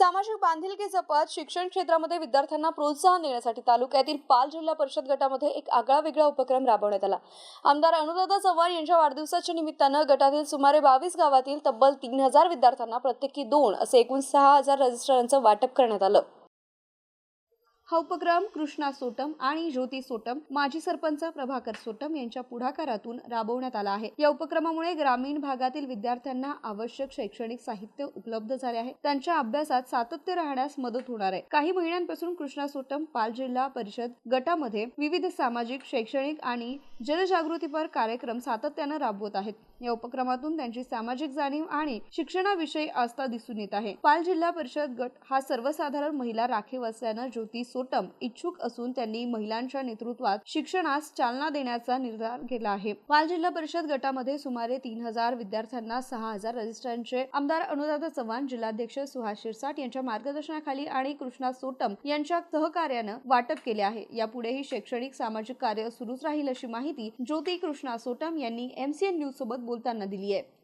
सामाजिक बांधिलकी जपत शिक्षण क्षेत्रामध्ये विद्यार्थ्यांना प्रोत्साहन देण्यासाठी तालुक्यातील पाल जिल्हा परिषद गटामध्ये एक आगळा वेगळा उपक्रम राबवण्यात आला. आमदार अनुराधा चव्हाण यांच्या वाढदिवसाच्या निमित्तानं गटातील सुमारे बावीस गावातील तब्बल तीन हजार विद्यार्थ्यांना प्रत्येकी दोन असे एकूण सहा हजार रजिस्टरांचं वाटप करण्यात आलं. हा उपक्रम कृष्णा सोटम आणि ज्योती सोटम माजी सरपंच प्रभाकर सोटम यांच्या पुढाकारातून राबवण्यात आला आहे. या उपक्रमामुळे ग्रामीण भागातील विद्यार्थ्यांना आवश्यक शैक्षणिक साहित्य उपलब्ध झाले आहे. त्यांच्या अभ्यासात सातत्य राहण्यास मदत होणार आहे. काही महिन्यांपासून कृष्णा सोटम पाल जिल्हा परिषद गटामध्ये विविध सामाजिक शैक्षणिक आणि जनजागृतीपर कार्यक्रम सातत्यानं राबवत आहेत. या उपक्रमातून त्यांची सामाजिक जाणीव आणि शिक्षणाविषयी आस्था दिसून येत आहे. पाल जिल्हा परिषद गट हा सर्वसाधारण महिला राखीव असल्यानं ज्योती सोटम इच्छुक असून त्यांनी महिलांच्या नेतृत्वात शिक्षणास चालना देण्याचा निर्धार केला आहे. पाल जिल्हा परिषद गटामध्ये सुमारे तीन हजार विद्यार्थ्यांना सहा हजार रजिस्ट्रांचे आमदार अनुराधा चव्हाण जिल्हाध्यक्ष सुहास शिरसाट यांच्या मार्गदर्शनाखाली आणि कृष्णा सोटम यांच्या सहकार्यानं वाटप केले आहे. यापुढेही शैक्षणिक सामाजिक कार्य सुरूच राहील अशी माहिती ज्योती कृष्णा सोटम यांनी एमसीएन न्यूज सोबत बोलताना दिली आहे.